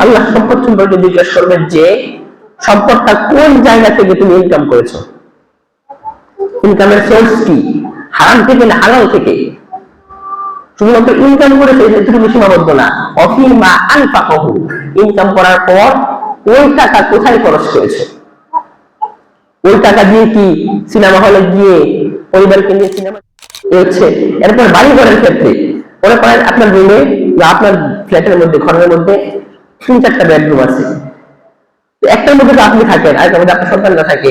আল্লাহ সম্পদ সম্পর্কে জিজ্ঞেস করবেন যে, সম্পদটা কোন জায়গা থেকে তুমি ইনকাম করেছ? ইনকামের সোর্স কি? হারাম থেকে না হালাল থেকে? শুধুমাত্র ইনকাম করে সেটুকু সীমাবদ্ধ না। অফিমা আনফাকহু। ইনকাম করার পর ওই টাকা কোথায় খরচ করেছে ওই টাকা দিয়ে কি সিনেমা হলে গিয়ে পরিবারকে নিয়ে সিনেমা হচ্ছে? এরপর বাড়ি ঘরের ক্ষেত্রে। মনে করেন আপনার রুমে বা আপনার ফ্ল্যাটের মধ্যে, ঘরের মধ্যে তিন চারটা বেডরুম আছে। একটার মধ্যে তো আপনি থাকেন, আর মধ্যে আপনার সন্তানরা থাকে।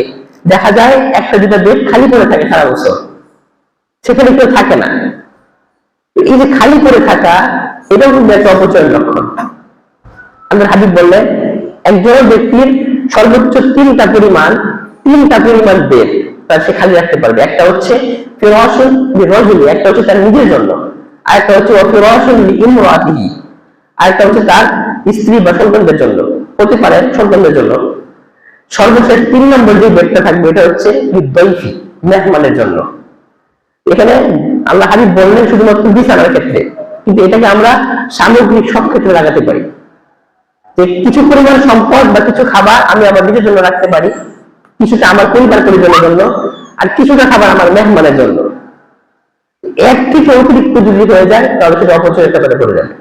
দেখা যায় একটা দুটা বেড খালি পড়ে থাকে সারা বছর। সেখানে কেউ থাকে না। এই যে খালি পড়ে থাকা, এটাও কিন্তু একটা অপচয়ের লক্ষণ। আমাদের হাবিব বললেন একজন ব্যক্তির সর্বোচ্চ তিনটা পরিমাণ তিনটা পরিমাণ বেদ তার সে খালি রাখতে পারবে। একটা হচ্ছে রজনী একটা হচ্ছে তার নিজের জন্য। আরেকটা হচ্ছে ফিরাসুন ইমরাতিহি আরেকটা হচ্ছে তার স্ত্রী বা সন্তানদের জন্য হতে পারে সন্তানদের জন্য সর্বশেষ তিন নম্বর যে বেদটা থাকবে, এটা হচ্ছে দৈফি মেহমানের জন্য। এখানে আল্লাহ হাবিব বললেন শুধুমাত্র বিছানার ক্ষেত্রে, কিন্তু এটাকে আমরা সামগ্রিক সব ক্ষেত্রে লাগাতে পারি। যে কিছু পরিমাণ সম্পদ বা কিছু খাবার আমি আমার নিজের জন্য রাখতে পারি, কিছুটা আমার পরিবার পরিজনের জন্য, আর কিছুটা খাবার আমার মেহমানের জন্য। এক থেকে অতিরিক্ত যদি হয়ে যায়, তাহলে সেটা অপচয়ের ব্যাপারে পড়ে যাবে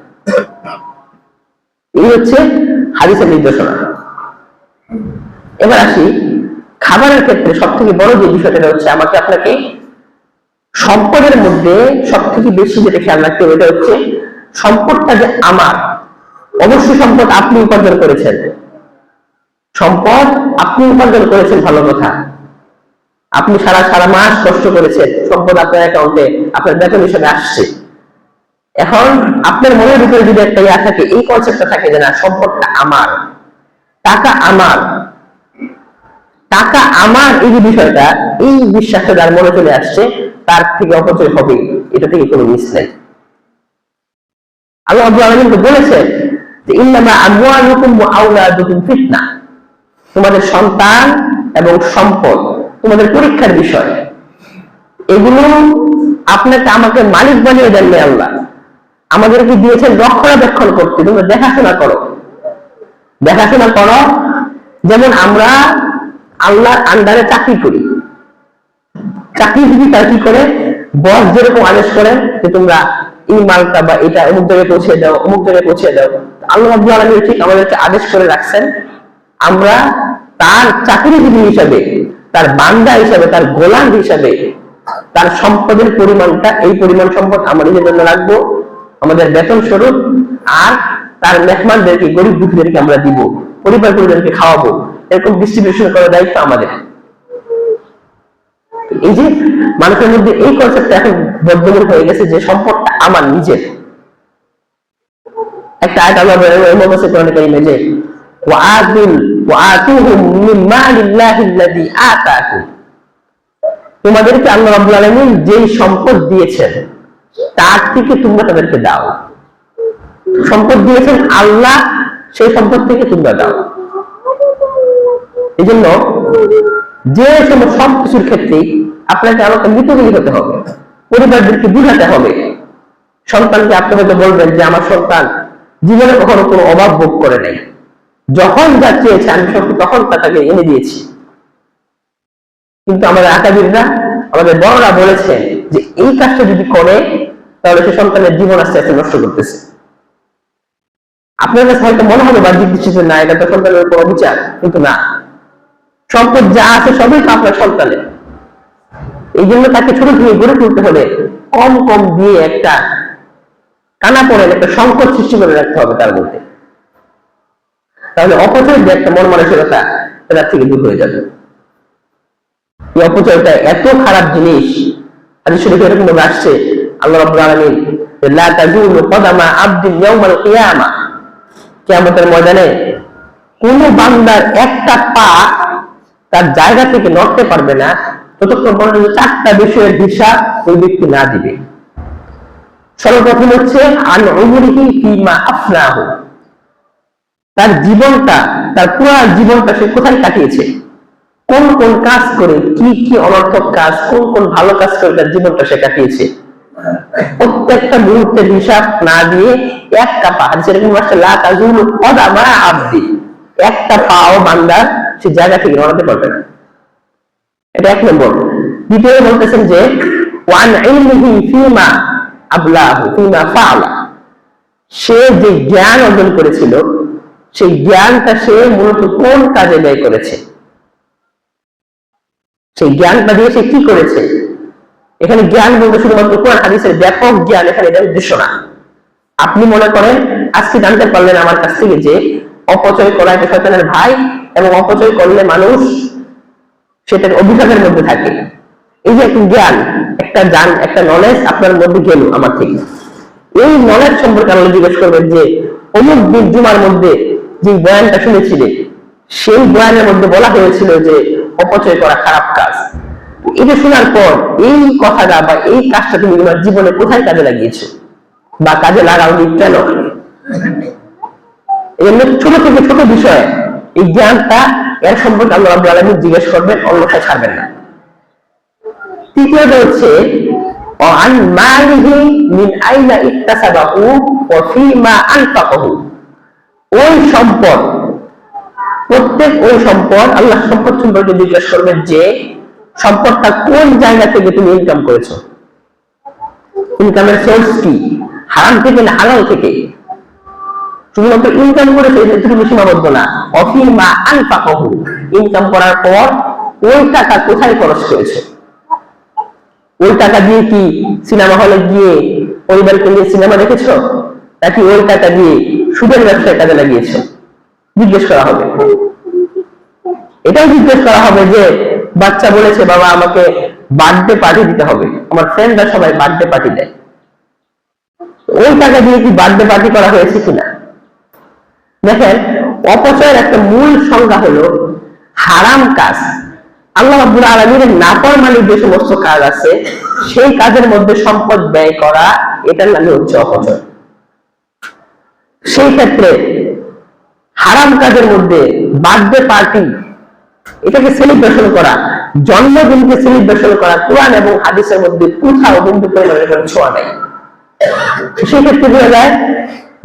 এই হচ্ছে হাদিসের নির্দেশনা। এবার আসি, খাবারের ক্ষেত্রে সব থেকে বড় যে বিষয়টা হচ্ছে আমাকে আপনাকে সম্পদের মধ্যে সব থেকে বেশি যেটা খেয়াল রাখতে হবে এটা হচ্ছে সম্পদটা যে আমার, অবশ্যই সম্পদ আপনি উপার্জন করেছেন। সম্পদ আপনি উপার্জন করেছেন ভালো কথা। আপনি সারা সারা মাস কষ্ট করেছেন, সম্পদ আপনার অ্যাকাউন্টে আপনার বেতন হিসেবে আসছে। এখন আপনার মনের ভিতরে যদি একটা ইয়া থাকে, এই কনসেপ্টটা থাকে যে না, সম্পদটা আমার। টাকা আমার। টাকা আমার, এই যে বিষয়টা, এই বিশ্বাসটা যার মনে চলে আসছে, তার থেকে অপচয় হবে। এটা থেকে কোনো মিস নেই। আল্লাহ আব্দুল আলমিন তো বলেছেন যে, ইন্নামা আমওয়ালুকুম ওয়া আওলাদুকুম ফিতনা। তোমাদের সন্তান এবং সম্পদ, তোমাদের পরীক্ষার বিষয়। এগুলো আপনাকে আমাকে মালিক বানিয়ে দেন নাই আল্লাহ। আমাদেরকে দিয়েছেন রক্ষণাবেক্ষণ করতে। তোমরা দেখাশোনা করো। দেখাশোনা করো, যেমন আমরা আল্লাহর আন্ডারে চাকরি করি। চাকরিজীবী তারা কি করে? বস যেরকম আদেশ করে যে তোমরা এই মালটা বা এটা অমুক জায়গায় পৌঁছে দাও, অমুক জায়গায় পৌঁছে দাও। আল্লাহ আব্দুল আলমী ঠিক আমাদেরকে আদেশ করে রাখছেন, আমরা তার চাকরিজীবী হিসাবে, তার বান্দা হিসাবে, তার গোলাম হিসাবে, তার সম্পদের পরিমাণটা, এই পরিমাণ সম্পদ আমরা নিজের জন্য রাখব। আমাদের বেতন স্বরূপ আর তার মেহমানদেরকে, গরিব দুঃখীদেরকে আমরা দিব, পরিবার পরিবারকে খাওয়াবো। এরকম ডিস্ট্রিবিউশন করার দায়িত্ব আমাদের। এই যে মানুষের মধ্যে এই কনসেপ্টটা এখন বদ্ধমূল হয়ে গেছে যে সম্পদটা আমার নিজের। একটা আয়াত আল্লাহ ইমাম হোসেন কোরআন কারীমে যে ওয়াআতুল ওয়াআতুহুম মিন মালিল্লাহি আল্লাযী আতাকুম। তোমাদেরকে আল্লাহ রাব্বুল আলামিন যেই সম্পদ দিয়েছেন তার থেকে তোমরা তাদেরকে দাও। সম্পদ দিয়েছেন আল্লাহ, সেই সম্পদ থেকে তোমরা দাও। এই জন্য যে সমস্ত সব কিছুর ক্ষেত্রেই আপনাকে আমাকে মৃতগুলি হতে হবে। পরিবারদেরকে বুঝাতে হবে। সন্তানকে আপনি হয়তো বলবেন যে, আমার সন্তান জীবনে কখনো কোনো অভাব ভোগ করে নাই। যখন যা চেয়েছে, আমি সব তখন তা তাকে এনে দিয়েছি। কিন্তু আমাদের আকাবিররা, আমাদের বড়রা বলেছেন যে, এই কাজটা যদি করে তাহলে সে সন্তানের জীবন আস্তে আস্তে নষ্ট করতেছে। আপনার কাছে হয়তো মনে হবে, বাহ্যিক দৃষ্টিতে না, এটা তো সন্তানের উপর অবিচার, কিন্তু না। সম্পদ যা আছে সবই তো আপনার সন্তানের। এই জন্য তাকে ছোট থেকে গড়ে তুলতে হলে কম কম দিয়ে একটা কানা পড়েন, একটা সংকট সৃষ্টি করে রাখতে হবে তার মধ্যে। তাহলে অপচয় যে একটা মন মানসিকতা, এটা থেকে দূর হয়ে যাবে। এই অপচয়টা এত খারাপ জিনিস হাদিস শরীফে এরকম আসছে আল্লাহ রাব্বুল আলামিন লা তাজুলু কদামা আবদিন ইয়াউমাল কিয়ামা। কিয়ামতের ময়দানে কোন বান্দার একটা পা তার জায়গা থেকে নড়তে পারবে না। ততক্ষণ পর্যন্ত চারটা বিষয়ের ওই ব্যক্তি না দিবে। সর্বপ্রথম হচ্ছে, আন উমরিহি ফিমা আফনাহু। তার জীবনটা, তার পুরো জীবনটা সে কোথায় কাটিয়েছে? কোন কোন কাজ করে, কি কি অনর্থক কাজ, কোন কোন ভালো কাজ করে তার জীবনটা সে কাটিয়েছে? প্রত্যেকটা মুহূর্তের হিসাব না দিয়ে একটা পা, যেরকম আব্দি। একটা পাও বান্দার, সে জায়গা থেকে নড়াতে পারবে না। এটা এক নম্বর। দ্বিতীয় বলতেছেন যে, ওয়ান ইলমিহি ফিমা আবলাহু, ফিমা ফাআলা। সে যে জ্ঞান অর্জন করেছিল, সেই জ্ঞানটা সে মূলত কোন কাজে ব্যয় করেছে? সেই জ্ঞানটা দিয়ে সে কি করেছে? এখানে জ্ঞান বলতে শুধুমাত্র কোরআন, হাদিসের ব্যাপক জ্ঞান এখানে এটা উদ্দেশ্য না। আপনি মনে করেন, আজকে জানতে পারলেন আমার কাছ থেকে যে অপচয় করা একটা শয়তানের ভাই এবং অপচয় করলে মানুষ সেটার অভিশাপের মধ্যে থাকে। এই যে একটা জ্ঞান, একটা জান একটা নলেজ আপনার মধ্যে গেল আমার থেকে। এই নলেজ সম্পর্কে আপনি জিজ্ঞেস করবেন যে, অমুক জুমার মধ্যে যে বয়ানটা শুনেছিলেন সেই বয়ানের মধ্যে বলা হয়েছিল যে, অপচয় করা খারাপ কাজ। এটা শোনার পর এই কথাটা বা এই কাজটা তুমি তোমার জীবনে কোথায় কাজে লাগিয়েছো? বা কাজে লাগাওনি কেন? এজন্য ছোট থেকে ছোট বিষয়ে এই জ্ঞানটা এর সম্পর্কে আল্লাহ আব্দুল জিজ্ঞেস করবেন, অন্যথায় ছাড়বেন না। তৃতীয়টা হচ্ছে মালিহি মিন আইনা ইত্তাসাবাহু ফিমা ওই সম্পদ, প্রত্যেক ওই সম্পদ আল্লাহ সম্পদ সম্পর্কে জিজ্ঞেস করবেন যে সম্পদটা কোন জায়গা থেকে তুমি ইনকাম করেছ? ইনকামের সোর্স কি? হারাম থেকে না হালাল থেকে? ইনকাম সীমাবদ্ধ না। অফিল মা আনফাকহু। ইনকাম করার পর ওই টাকা কোথায় খরচ করেছে? ওই টাকা দিয়ে কি সিনেমা হলে গিয়ে পরিবারকে নিয়ে সিনেমা দেখেছ? নাকি ওই টাকা দিয়ে সুদের ব্যবসায় কাজে লাগিয়েছো? জিজ্ঞেস করা হবে। এটাও জিজ্ঞেস করা হবে যে বাচ্চা বলেছে, বাবা, আমাকে বার্থডে পার্টি দিতে হবে। আমার ফ্রেন্ডরা সবাই বার্থডে পার্টি দেয়। ওই টাকা দিয়ে কি বার্থডে পার্টি করা হয়েছে কিনা? দেখেন, অপচয়ের একটা মূল সংজ্ঞা হলো হারাম কাজ। আল্লাহ রাব্বুল আলামিনের নাফরমানির যে সমস্ত কাজ আছে, সেই কাজের মধ্যে সম্পদ ব্যয় করা, এটার নামে হচ্ছে অপচয়। সেই ক্ষেত্রে হারাম কাজের মধ্যে বার্থডে পার্টি এটাকে সেলিব্রেশন করা, জন্মদিনকে সেলিব্রেশন করা, কোরআন এবং হাদিসের মধ্যে কোথাও কিন্তু পরিমাণের কোনো ছোঁয়া নেই। সেই ক্ষেত্রে বোঝা যায়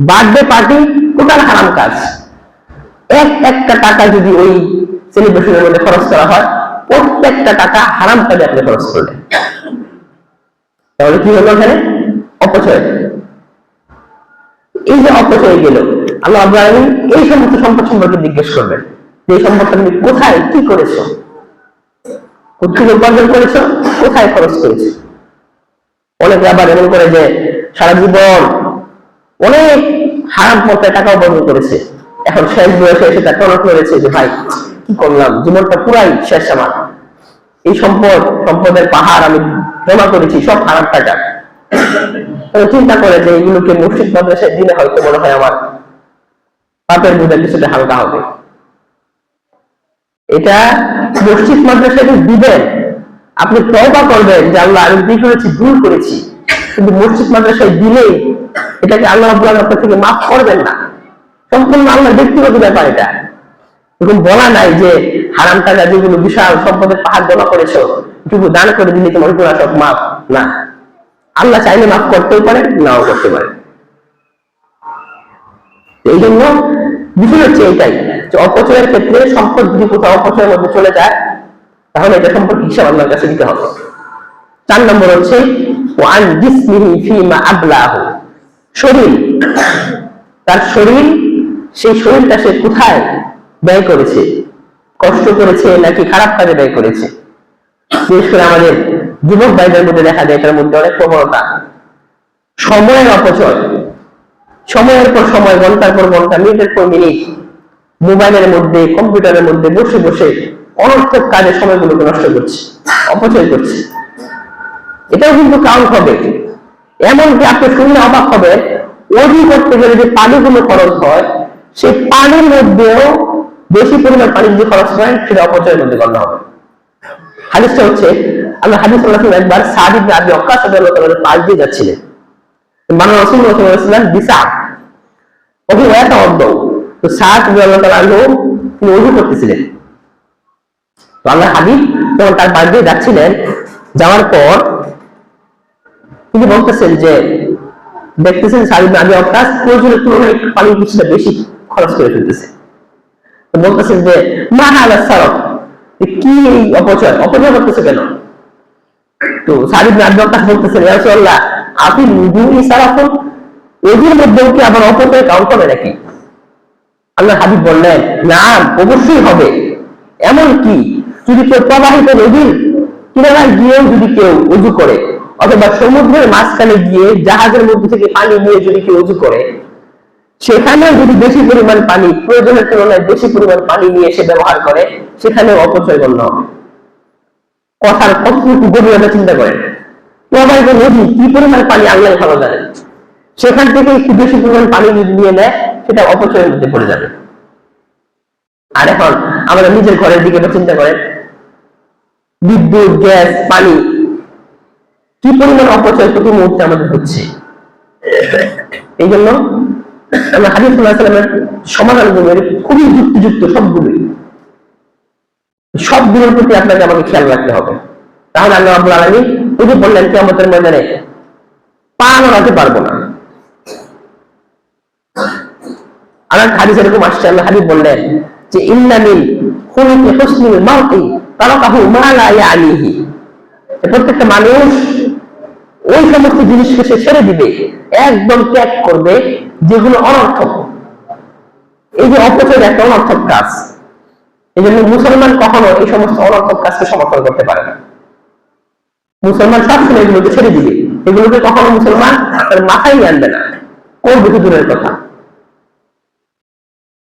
বার্থডে পার্টি টোটাল হারাম কাজ। এক একটা টাকা যদি ওই সেলিব্রেশনের মধ্যে খরচ করা হয়, প্রত্যেকটা টাকা হারাম কাজে আপনি খরচ করলেন তাহলে কি হলো এখানে? অপচয়। এই যে অপচয় গেল, আল্লাহ আব্দুল এই সমস্ত সম্পদ সম্পর্কে জিজ্ঞেস করবেন। যে সম্পদটা তুমি কোথায়, কি করেছ? কোথেকে উপার্জন করেছ, কোথায় খরচ করেছ? অনেকে আবার এমন করে যে সারা জীবন অনেক হারাম পথে টাকা উপার্জন করেছে। এখন শেষ বয়সে এসে তার টনক করেছে যে, ভাই, কি করলাম? জীবনটা পুরাই শেষ আমার। এই সম্পদ, সম্পদের পাহাড় আমি জমা করেছি, সব হারাম টাকা। চিন্তা করে যে এগুলোকে মসজিদ মাদ্রাসায় দিলে হয়তো মনে হয় আমার পাপের বোঝা কিছুটা হালকা হবে। এটা মসজিদ মাদ্রাসায় দিবেন। আপনি তওবা করবেন যে আল্লাহ, আমি কি করেছি ভুল করেছি। কিন্তু মসজিদ মাদ্রাসায় দিলেই এটাকে আল্লাহ রাব্বুল আপনার থেকে মাফ করবেন না। সম্পূর্ণ আল্লাহর ব্যক্তিগত ব্যাপার এটা। এরকম বলা নাই যে হারাম টাকা যেগুলো বিশাল সম্পদের পাহাড় জমা করেছ এটুকু দান করে দিলে তোমার গুণা সব মাফ। না। আল্লাহ চাইলে মাফ করতেও পারে, নাও করতে পারে। এই জন্য বিষয় হচ্ছে এটাই যে অপচয়ের ক্ষেত্রে সম্পদ যদি কোথাও অপচয়ের মধ্যে চলে যায়, তাহলে এটা সম্পর্কে হিসাব আল্লাহর কাছে দিতে হবে। চার নম্বর হচ্ছে, ওয়ান জিসমিহি ফিমা আবলাহু। শরীর, তার শরীর, সেই শরীরটা সে কোথায় ব্যয় করেছে? কষ্ট করেছে নাকি খারাপ কাজে ব্যয় করেছে? বিশেষ করে আমাদের যুবক ভাইদের মধ্যে দেখা যায়, এটার মধ্যে অনেক প্রবণতা। সময়ের অপচয়। সময়ের পর সময়, ঘণ্টার পর ঘণ্টা, মিনিটের পর মিনিট। মোবাইলের মধ্যে, কম্পিউটারের মধ্যে বসে বসে অনর্থক কাজে সময়গুলোকে নষ্ট করছে, অপচয় করছে। এটাও কিন্তু কাউন্ট হবে। এমনকি আপনি শুনলে অবাক হবে অজু করতে গেলে যে পানিগুলো খরচ হয়, সেই পানির মধ্যেও বেশি পরিমাণ পানি যদি খরচ হয়, সেটা অপচয়ের মধ্যে গণ্য হবে। হাদিসটা হচ্ছে আমরা হাদিস আল্লাহ একবার সাদিক অক্কাস রাদিয়াল্লাহু তাআলা পাশ দিয়ে যাচ্ছিলেন। মানে আলাইহি ওয়াসাল্লাম বিসা ওকে ওয়াতা অদ্দ তো তাআলা আনহু তিনি ওযু করতেছিলেন। তো আল্লাহ হাবিব যখন তার পাশ দিয়ে যাচ্ছিলেন, যাওয়ার পর তিনি বলতেছেন যে, দেখতেছেন সারিদ আগে অকাশ প্রয়োজনের তুলনায় একটু পানি কিছুটা বেশি খরচ করে ফেলতেছে। তো বলতেছেন যে, মা আলা সারফ কি এই অপচয়? অপচয় করতেছে কেন? তো সারিদ আগে অকাশ বলতেছেন রাসূলুল্লাহ, আপনি দুই সারাফুন এদের মধ্যেও কি আবার অপচয় কাউন্ট হবে নাকি? আল্লাহ হাবিব বললেন, না, অবশ্যই হবে। এমন কি? যদি কেউ প্রবাহিত নদীর কিনারায় গিয়েও যদি কেউ উজু করে, অথবা সমুদ্রের মাঝখানে গিয়ে জাহাজের মধ্যে থেকে পানি নিয়ে যদি কেউ উজু করে সেখানে যদি বেশি পরিমাণ পানি, প্রয়োজনের তুলনায় বেশি পরিমাণ পানি নিয়ে এসে ব্যবহার করে, সেখানেও অপচয় গণ্য কথার কতটুকু গভীরতা চিন্তা করেন? প্রবাহিত নদী কি পরিমাণ পানি আল্লাহ ভালো জানেন সেখান থেকে একটু বেশি পরিমাণ পানি যদি নিয়ে নেয় সেটা অপচয়ের মধ্যে পড়ে যাবে। আর এখন আমাদের নিজের ঘরের দিকে চিন্তা করেন। বিদ্যুৎ, গ্যাস, পানি, কি পরিমাণ অপচয় প্রতি মুহূর্তে আমাদের হচ্ছে? এই জন্য আমরা হাদিস সাল্লামের সমাধানগুলো খুবই যুক্তিযুক্ত সবগুলোই। সবগুলোর প্রতি আপনাকে আমাকে খেয়াল রাখতে হবে। তাহলে আল্লাহ আব্বুল আলমী যে বললেন কেমতের ময়দানে পা নড়াতে পারব না। হাদিস এরকম আসছে, আল্লাহ বললেন যে খুলুকি হুসনিল মাউতি তারাকাহু মা লা ইয়ানিহি। প্রত্যেকটা মানুষ ওই সমস্ত জিনিসকে সে ছেড়ে দিবে, একদম ত্যাগ করবে, যেগুলো অনর্থক। এই যে অপচয় একটা অনর্থক কাজ। এই জন্য মুসলমান কখনো এই সমস্ত অনর্থক কাজকে সমর্থন করতে পারে না। মুসলমান সবসময় এগুলোকে ছেড়ে দিবে। এগুলোকে কখনো মুসলমান তার মাথায় আনবে না। করবে দূরের কথা?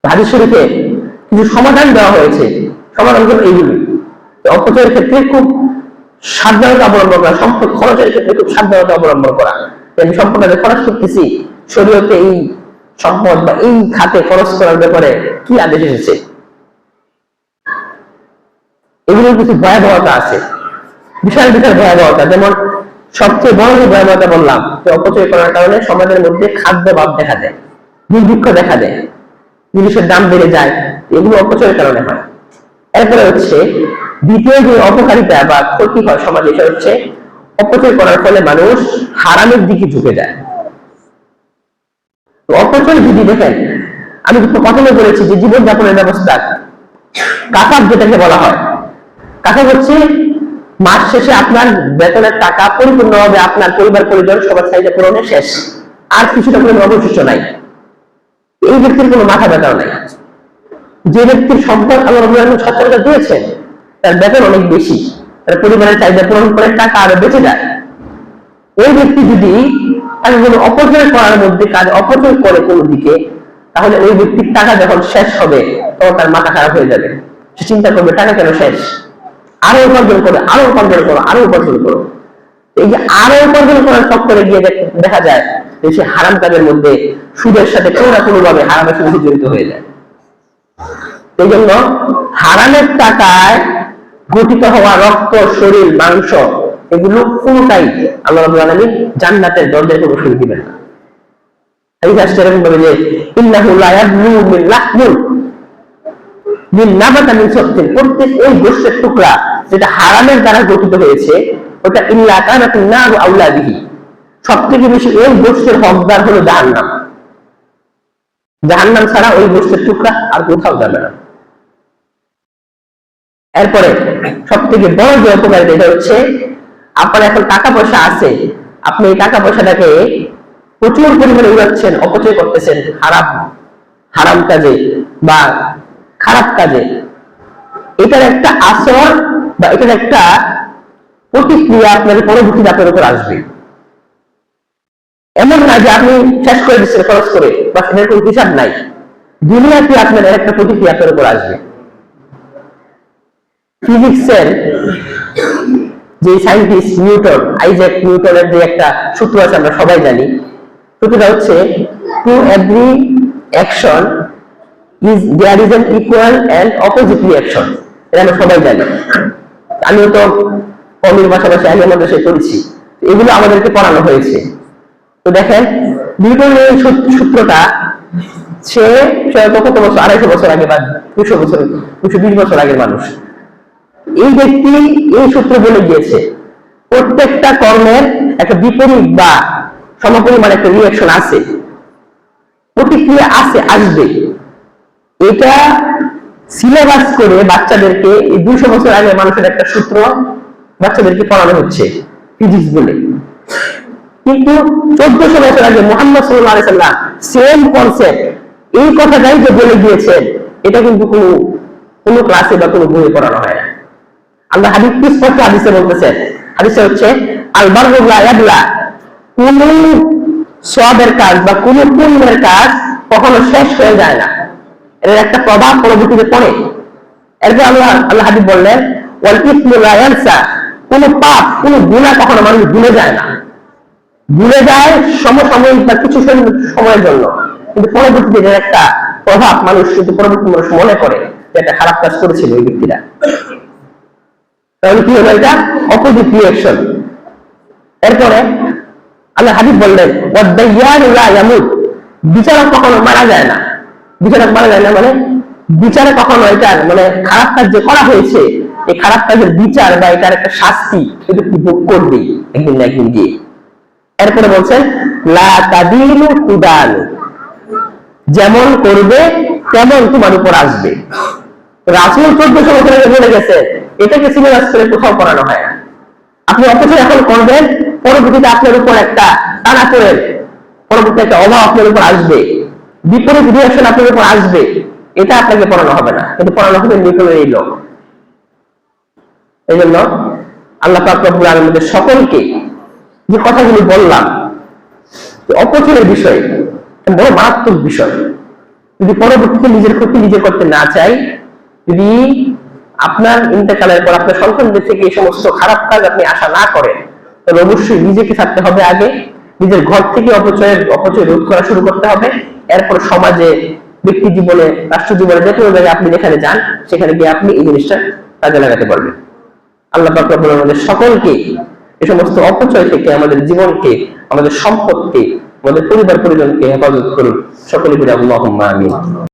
হাদিস শরীফে কিছু সমাধান দেওয়া হয়েছে। সমাধান হলো এইগুলি। অপচয়ের ক্ষেত্রে খুব সাবধানতা অবলম্বন করা, সম্পদ খরচের ক্ষেত্রে খুব সাবধানতা অবলম্বন করা। আমি সম্পদটা খরচ করতেছি, শরীয়তে এই সম্পদ বা এই খাতে খরচ করার ব্যাপারে কি আদেশ এসেছে? এগুলোর কিছু ভয়াবহতা আছে। বিশাল বিশাল ভয়াবহতা। যেমন সবচেয়ে বড় যে ভয়াবহতা বললাম, যে অপচয় করার কারণে সমাজের মধ্যে খাদ্য ভাব দেখা দেয় দুর্ভিক্ষ দেখা দেয়। জিনিসের দাম বেড়ে যায়, এগুলো অপচয়ের কারণে হয়। এরপরে হচ্ছে, দ্বিতীয় যে অপকারিতা বা ক্ষতি হয় সমাজে, সেটা হচ্ছে অপচয় করার ফলে মানুষ হারামের দিকে ঝুঁকে যায়। অপচয় যদি দেখেন, আমি তো প্রথমে বলেছি যে জীবনযাপনের ব্যবস্থা কাকার যেটাকে বলা হয়। কাকা হচ্ছে, মাস শেষে আপনার বেতনের টাকা পরিপূর্ণভাবে আপনার পরিবার পরিজন সবার চাহিদা পূরণে শেষ। আর কিছুটা কোনো অবশিষ্ট নাই। এই ব্যক্তির কোনো মাথা ব্যথাও নাই। যে ব্যক্তির সম্পদ আল্লাহ রবুল্লাহ সচ্ছলতা দিয়েছেন, তার বেতন অনেক বেশি। তার পরিবারের চাহিদা পূরণ করে টাকা আরও বেঁচে যায়। ওই ব্যক্তি যদি তাকে কোনো অপচয় করার মধ্যে কাজ অপচয় করে কোনো দিকে, তাহলে ওই ব্যক্তির টাকা যখন শেষ হবে, তখন তার মাথা খারাপ হয়ে যাবে। সে চিন্তা করবে, টাকা কেন শেষ? আরও উপার্জন করো, আরও উপার্জন করো, আরও উপার্জন করো। এই যে আরও উপার্জন করার চক্করে গিয়ে দেখ- যায় সে হারাম কাজের মধ্যে সুদের সাথে কোনো না কোনো ভাবে হারামের সাথে জড়িত হয়ে যায়। এই জন্য হারামের টাকায় গঠিত হওয়া রক্ত, শরীর, মাংস, এগুলো কোনটাই আল্লাহ রাব্বুল আলামিন জান্নাতের দরজায় প্রবেশ দিবেন না। এই কাজটা এরকম ভাবে যে মিন নাবাতা মিন প্রত্যেক ওই গোষ্ঠের টুকরা যেটা হারামের দ্বারা গঠিত হয়েছে, ওটা ইল্লা কানাত নারু সব থেকে বেশি ওই গোষ্ঠের হকদার হলো জাহান্নাম। জাহান্নাম ছাড়া ওই গোষ্ঠের টুকরা আর কোথাও যাবে না। এরপরে সব থেকে বড় যে উপকারিতা, এটা হচ্ছে আপনার এখন টাকা পয়সা আছে, আপনি এই টাকা পয়সাটাকে প্রচুর পরিমাণে উড়াচ্ছেন, অপচয় করতেছেন খারাপ হারাম কাজে বা খারাপ কাজে। এটার একটা আসর বা এটার একটা প্রতিক্রিয়া আপনার পরবর্তীতে আপনার উপর আসবে। এমন না যে আপনি শেষ করে দিচ্ছেন, খরচ করে বা সেটার কোনো হিসাব নাই। দুনিয়াতে আপনার এর একটা প্রতিক্রিয়া আপনার উপর আসবে। ফিজিক্সের যে সাইন্টিস্ট নিউটন, আইজ্যাক নিউটনের যে একটা সূত্র আছে, আমরা সবাই জানি, সূত্রটা হচ্ছে to every action is there is an equal and opposite reaction এটা আমরা সবাই জানি। আমিও তো কমির পাশাপাশি আমি আমাদের সে করেছি এগুলো আমাদেরকে পড়ানো হয়েছে। তো দেখেন নিউটনের সূত্রটা সে কত বছর আড়াইশো বছর আগে বা দুশো বছর, দুশো বিশ বছর আগের মানুষ। এই ব্যক্তি এই সূত্র বলে গিয়েছে, প্রত্যেকটা কর্মের একটা বিপরীত বা সমপরিমাণ একটা রিয়াকশন আছে, প্রতিক্রিয়া আছে, আসবে। এটা সিলেবাস করে বাচ্চাদেরকে, এই দুশো বছর আগে মানুষের একটা সূত্র বাচ্চাদেরকে পড়ানো হচ্ছে ফিজিক্স বলে। কিন্তু চোদ্দশো বছর আগে মোহাম্মদ সাল্লাহ সাল্লাম সেম কনসেপ্ট এই কথাটাই যে বলে গিয়েছেন, এটা কিন্তু কোনো কোনো ক্লাসে বা কোনো বইয়ে পড়ানো হয় না। আল্লাহ হাদিস কি স্পষ্ট হাদিসে বলতেছেন হাদিসে হচ্ছে ইয়াদলা কোন সবের কাজ বা কোন পুণ্যের কাজ কখনো শেষ হয়ে যায় না। এর একটা প্রভাব পরবর্তীতে পড়ে। এরপর আল্লাহ আল্লাহ হাবিব বললেন ওয়াল ইসমু লা কোন পাপ, কোন গুনাহ কখনো মানুষ ভুলে যায় না। ভুলে যায় সমসাময়িক বা কিছু সময়ের জন্য। কিন্তু পরবর্তীতে এর একটা প্রভাব মানুষ কিন্তু পরবর্তী মানুষ মনে করে যে একটা খারাপ কাজ করেছিল ওই ব্যক্তিরা। তাহলে কি হলো এটা? অপোজিট এরপরে আল্লাহ হাবিব বললেন বিচারক কখনো মারা যায় না। বিচারক মারা যায় না মানে বিচারে কখনো এটার মানে খারাপ কাজ যে করা হয়েছে, এই খারাপ কাজের বিচার বা এটার একটা শাস্তি এটা ভোগ করবেই একদিন না একদিন গিয়ে। এরপরে তুদালু যেমন করবে, তেমন তোমার উপর আসবে। রাসুল চোদ্দশো বছর আগে বলে গেছে, এটাকে সিলেবাস করে কোথাও পড়ানো হয় না। আপনি অথচ এখন করবেন, পরবর্তীতে আপনার উপর একটা টানা করেন পরবর্তীতে একটা অভাব আপনার উপর আসবে। বিপরীত রিয়াকশন আপনার উপর আসবে। এটা আপনাকে পড়ানো হবে না। কিন্তু পড়ানো হবে নিউটনের এই লোক। এই জন্য আল্লাহ পাক রব্বুল আলমীদের সকলকে যে কথাগুলি বললাম অপচয়ের বিষয় বড় মারাত্মক বিষয়। যদি পরবর্তীতে নিজের ক্ষতি নিজে করতে না চাই, যদি আপনার ইন্তেকালের পর আপনার সন্তানদের থেকে এই সমস্ত খারাপ কাজ আপনি আশা না করেন, তাহলে অবশ্যই নিজেকে থাকতে হবে আগে, নিজের ঘর থেকে অপচয়ের, অপচয় রোধ করা শুরু করতে হবে। এরপর সমাজে, ব্যক্তি জীবনে, রাষ্ট্র জীবনে যে কোনো জায়গায় আপনি যেখানে যান, সেখানে গিয়ে আপনি এই জিনিসটা কাজে লাগাতে পারবেন। আল্লাহ আমাদের সকলকে এই সমস্ত অপচয় থেকে আমাদের জীবনকে, আমাদের সম্পদকে, আমাদের পরিবার পরিজনকে হেফাজত করুন। সকলে বিরাম আমিন।